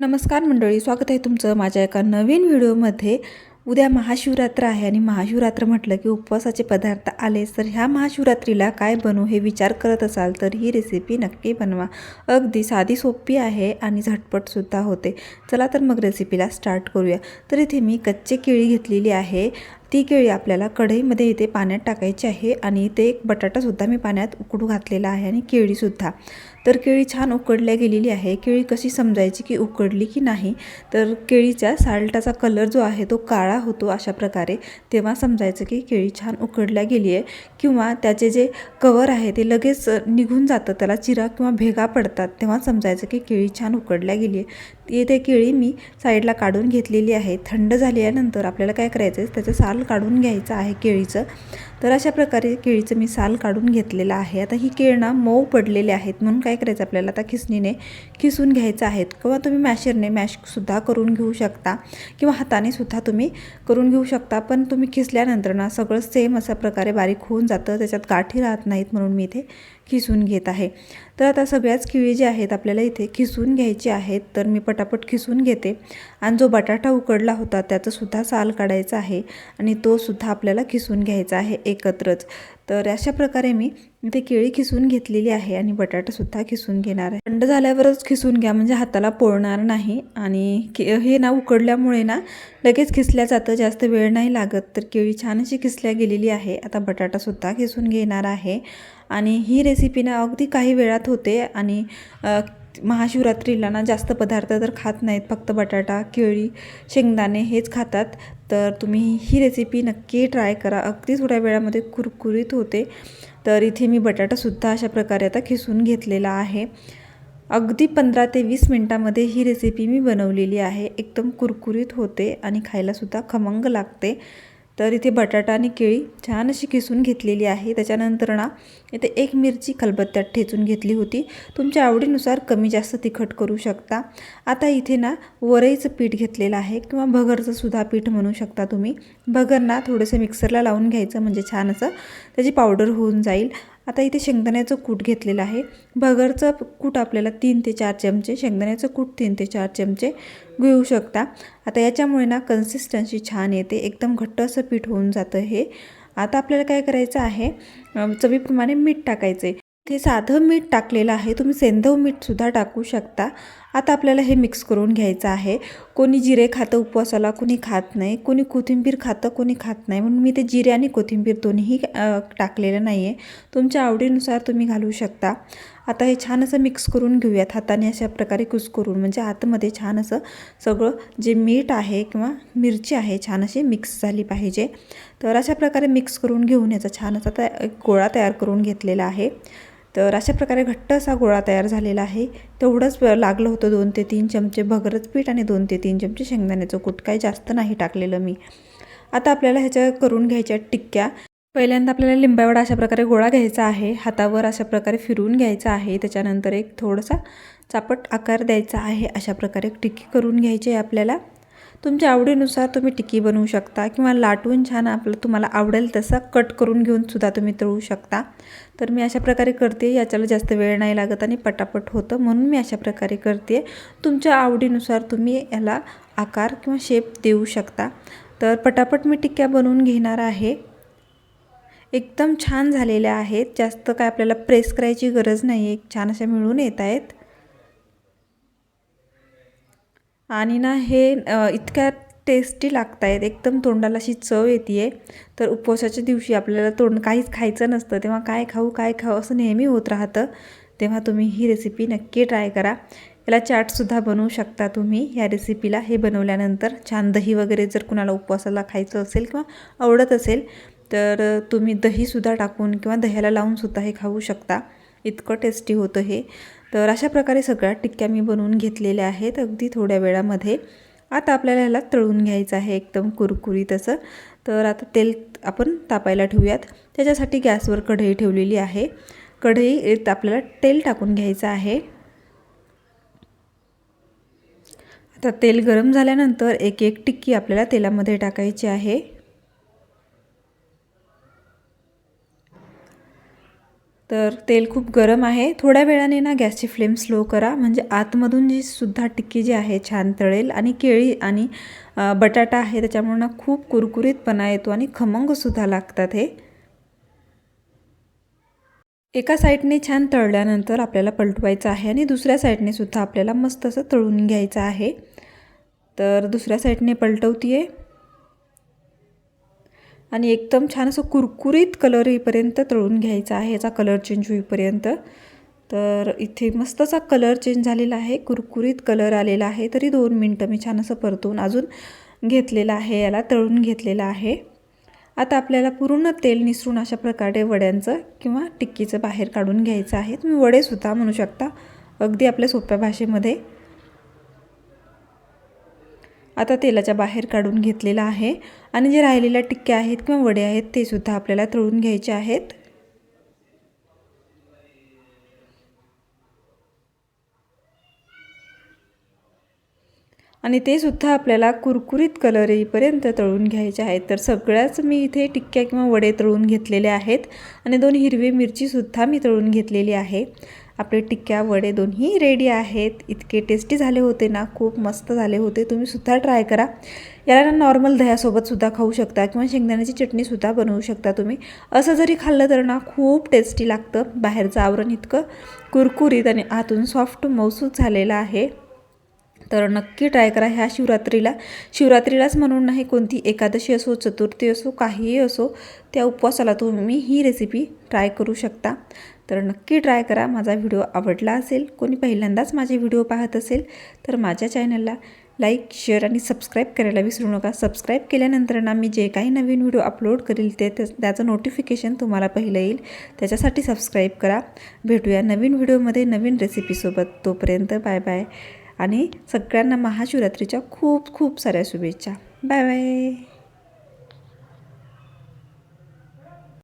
नमस्कार मंडळी स्वागत आहे तुमचं माझ्या एका नवीन व्हिडिओमध्ये. उद्या महाशिवरात्र आहे आणि महाशिवरात्र म्हटलं की उपवासाचे पदार्थ आलेच तर ह्या महाशिवरात्रीला काय बनवू हे विचार करत असाल तर ही रेसिपी नक्की बनवा. अगदी साधी सोपी आहे आणि झटपटसुद्धा होते. चला तर मग रेसिपीला स्टार्ट करूया. तर इथे मी कच्चे केळी घेतलेली आहे. ती केळी आपल्याला कढईमध्ये इथे पाण्यात टाकायची आहे आणि इथे एक बटाटासुद्धा मी पाण्यात उकडू घातलेला आहे आणि केळीसुद्धा. तर केळी छान उकडल्या गेलेली आहे. केळी कशी समजायची की उकडली की नाही? तर केळीच्या साल्टाचा कलर जो आहे तो काळा होतो अशा प्रकारे. तेव्हा समजायचं की केळी छान उकडल्या गेली आहे किंवा त्याचे जे कवर आहे ते लगेच निघून जातं त्याला चिरा किंवा भेगा पडतात. तेव्हा समजायचं की केळी छान उकडल्या गेली आहे. ते केळी मी साईडला काढून घेतलेली आहे. थंड झाल्यानंतर आपल्याला काय करायचं आहे त्याचं साल काढून घ्यायचं आहे केळीचं. तर अशा प्रकारे केळीचं मी साल काढून घेतलेलं आहे. आता ही केळ ना मऊ पडलेले आहेत म्हणून काय करायचं आपल्याला? आता खिसणीने खिसून घ्यायचं आहेत. किंवा तुम्ही मॅशरने मॅशसुद्धा करून घेऊ शकता किंवा हाताने सुद्धा तुम्ही करून घेऊ शकता. पण तुम्ही खिसल्यानंतर ना सगळं सेम अशा प्रकारे बारीक होऊन जातं. त्याच्यात गाठी राहत नाहीत म्हणून मी इथे खिसून घेत आहे. तर आता सगळ्याच किळी जे आहेत आपल्याला इथे खिसून घ्यायची आहेत. तर मी पटापट खिसून घेते. आणि जो बटाटा उकडला होता त्याचंसुद्धा साल काढायचा आहे. आणि तो सुद्धा आपल्याला खिसून घ्यायचा आहे. एकत्रच. तर अशा प्रकारे मी इथे केळी खिसून घेतलेली आहे आणि बटाटासुद्धा खिसून घेणार आहे. थंड झाल्यावरच खिसून घ्या म्हणजे हाताला पोळणार नाही आणि के हे ना उकडल्यामुळे ना लगेच खिसल्या जातं जास्त वेळ नाही लागत. तर केळी छान अशी खिसल्या गेलेली आहे. आता बटाटासुद्धा खिसून घेणार आहे. आणि ही रेसिपी ना अगदी काही वेळात होते आणि महाशिवरात्रीला ना जास्त पदार्थ तर खात नाहीत फक्त बटाटा केळी शेंगदाणे हेच खातात. तर तुम्ही ही रेसिपी नक्की ट्राय करा. अगदी थोड्या वेळामध्ये कुरकुरीत होते. तर इथे मी बटाटासुद्धा अशा प्रकारे आता खिसून घेतलेला आहे. अगदी पंधरा ते वीस मिनटामध्ये ही रेसिपी मी बनवलेली आहे. एकदम कुरकुरीत होते आणि खायलासुद्धा खमंग लागते. तर इथे बटाटा आणि केळी छान अशी किसून घेतलेली आहे. त्याच्यानंतर ना इथे एक मिरची खलबत्त्यात ठेचून घेतली होती. तुमच्या आवडीनुसार कमी जास्त तिखट करू शकता. आता इथे ना वरईचं पीठ घेतलेलं आहे किंवा भगरचं सुद्धा पीठ म्हणू शकता तुम्ही. भगर ना थोडंसं मिक्सरला लावून घ्यायचं म्हणजे छान असं त्याची पावडर होऊन जाईल. आता इथे शेंगदाण्याचं कूट घेतलेलं आहे. भगरचं कूट आपल्याला तीन ते चार चमचे शेंगदाण्याचं कूट तीन ते चार चमचे घेऊ शकता. आता याच्यामुळे ना कन्सिस्टन्सी छान येते. एकदम घट्ट असं पीठ होऊन जातं हे. आता आपल्याला काय करायचं आहे? चवीप्रमाणे मीठ टाकायचं आहे ते साधं मीठ टाकलेलं आहे. तुम्ही सेंधव मीठसुद्धा टाकू शकता. आता आपल्याला हे मिक्स करून घ्यायचं आहे. कोणी जिरे खातं उपवासाला कोणी खात नाही. कोणी कोथिंबीर खातं कोणी खात नाही. म्हणून मी ते जिरे आणि कोथिंबीर दोन्हीही टाकलेलं नाही आहे तुमच्या आवडीनुसार तुम्ही घालू शकता. आता हे छान असं मिक्स करून घेऊयात. हाताने अशा प्रकारे कुस करून. म्हणजे आतमध्ये छान असं सगळं जे मीठ आहे किंवा मिरची आहे छान अशी मिक्स झाली पाहिजे. तर अशा प्रकारे मिक्स करून घेऊन याचा छान असा त्या गोळा तयार करून घेतलेला आहे. तर अशा प्रकारे घट्ट असा गोळा तयार झालेला आहे. तेवढंच लागलं होतं दोन ते तीन चमचे भगरच पीठ आणि दोन ते तीन चमचे शेंगदाण्याचं कूट. काही जास्त नाही टाकलेलं मी. आता आपल्याला ह्याच्या करून घ्यायच्या टिक्क्या. पहिल्यांदा आपल्याला लिंबावडा अशा प्रकारे गोळा घ्यायचा आहे. हातावर अशा प्रकारे फिरवून घ्यायचा आहे. त्याच्यानंतर एक थोडासा चापट आकार द्यायचा आहे. अशा प्रकारे टिक्की करून घ्यायची आहे आपल्याला. तुमच्या आवडीनुसार तुम्ही टिक्की बनवू शकता किंवा लाटून छान आपलं तुम्हाला आवडेल तसा कट करून घेऊन सुद्धा तुम्ही तळू शकता. तर मी अशा प्रकारे करते याच्याला जास्त वेळ नाही लागत आणि पटापट होतं म्हणून मी अशा प्रकारे करते. तुमच्या आवडीनुसार तुम्ही याला आकार किंवा शेप देऊ शकता. तर पटापट मी टिक्क्या बनवून घेणार आहे. एकदम छान झालेल्या आहेत. जास्त काय आपल्याला प्रेस करायची गरज नाही आहे छान अशा मिळून येत आहेत. आणि ना हे इतक्या टेस्टी लागत आहेत एकदम तोंडाला अशी चव येते आहे तर उपवासाच्या दिवशी आपल्याला तोंड काहीच खायचं नसतं. तेव्हा काय खाऊ काय खाऊ असं नेहमी होत राहतं. तेव्हा तुम्ही ही रेसिपी नक्की ट्राय करा. याला चाटसुद्धा बनवू शकता तुम्ही. या रेसिपीला हे बनवल्यानंतर छान दही वगैरे जर कुणाला उपवासाला खायचं असेल किंवा आवडत असेल तर तुम्ही दहीसुद्धा टाकून किंवा दह्याला लावूनसुद्धा हे खाऊ शकता. इतकं टेस्टी होतं हे. तर अशा प्रकारे सगळ्या टिक्क्या मी बनवून घेतलेल्या आहेत. अगदी थोड्या वेळामध्ये. आता आपल्याला ह्याला तळून घ्यायचं आहे एकदम कुरकुरीत असं. तर आता तेल आपण तापायला ठेवूयात. त्याच्यासाठी गॅसवर कढई ठेवलेली आहे. कढईत आपल्याला तेल टाकून घ्यायचं आहे. आता तेल गरम झाल्यानंतर एक एक टिक्की आपल्याला तेलामध्ये टाकायची आहे. तर तेल खूप गरम आहे. थोड्या वेळाने ना गॅसची फ्लेम स्लो करा. म्हणजे आतमधून जी सुद्धा टिक्की जी आहे छान तळेल आणि केळी आणि बटाटा आहे त्याच्यामुळे ना खूप कुरकुरीतपणा येतो आणि खमंगसुद्धा लागतात हे. एका साईडने छान तळल्यानंतर आपल्याला पलटवायचं आहे आणि दुसऱ्या साईडने सुद्धा आपल्याला मस्त असं तळून घ्यायचं आहे. तर दुसऱ्या साईडने पलटवती आहे आणि एकदम छान असं कुरकुरीत कलर येईपर्यंत तळून घ्यायचा आहे याचा कलर चेंज होईपर्यंत. तर इथे मस्त असा कलर चेंज झालेला आहे कुरकुरीत कलर आलेला आहे. तरी दोन मिनटं मी छान असं परतून अजून घेतलेलं आहे याला तळून घेतलेलं आहे. आता आपल्याला पूर्ण तेल निसरून अशा प्रकारे वड्यांचं किंवा टिक्कीचं बाहेर काढून घ्यायचं आहे. तुम्ही वडेसुद्धा म्हणू शकता अगदी आपल्या सोप्या भाषेमध्ये. आता तेलाच्या बाहेर काढून घेतलेला आहे. आणि जे राहिलेल्या टिक्क्या आहेत किंवा वडे आहेत ते सुद्धा आपल्याला तळून घ्यायचे आहेत. आणि ते सुद्धा आपल्याला कुरकुरीत कलर येईपर्यंत तळून घ्यायचे आहेत. तर सगळ्याच मी इथे टिक्क्या किंवा वडे तळून घेतलेले आहेत. आणि दोन हिरवी मिरचीसुद्धा मी तळून घेतलेली आहे. आपले टिक्क्या वडे दोन्ही रेडी आहेत. इतके टेस्टी झाले होते ना खूप मस्त झाले होते. तुम्ही सुद्धा ट्राय करा. याला ना नॉर्मल दह्यासोबतसुद्धा खाऊ शकता किंवा शेंगदाण्याची चटणीसुद्धा बनवू शकता तुम्ही. असं जरी खाल्लं तर ना खूप टेस्टी लागतं. बाहेरचं आवरण इतकं कुरकुरीत आणि आतून सॉफ्ट मौसूद झालेलं आहे. तर नक्की ट्राय करा ह्या शिवरात्रीला. शिवरात्रीलाच म्हणून नाही कोणती एकादशी असो चतुर्थी असो काहीही असो त्या उपवासाला तुम्ही ही रेसिपी ट्राय करू शकता. तर नक्की ट्राय करा. माझा व्हिडिओ आवडला असेल कोणी पहिल्यांदाच माझे व्हिडिओ पाहत असेल तर माझ्या चॅनलला लाईक शेअर आणि सबस्क्राईब करायला विसरू नका. सबस्क्राईब केल्यानंतर ना मी जे काही नवीन व्हिडिओ अपलोड करील ते त्याचं नोटिफिकेशन तुम्हाला पहिलं येईल. त्याच्यासाठी सबस्क्राईब करा. भेटूया नवीन व्हिडिओमध्ये नवीन रेसिपीसोबत. तोपर्यंत बाय बाय. आणि सगळ्यांना महाशिवरात्रीच्या खूप खूप साऱ्या शुभेच्छा. Bye bye.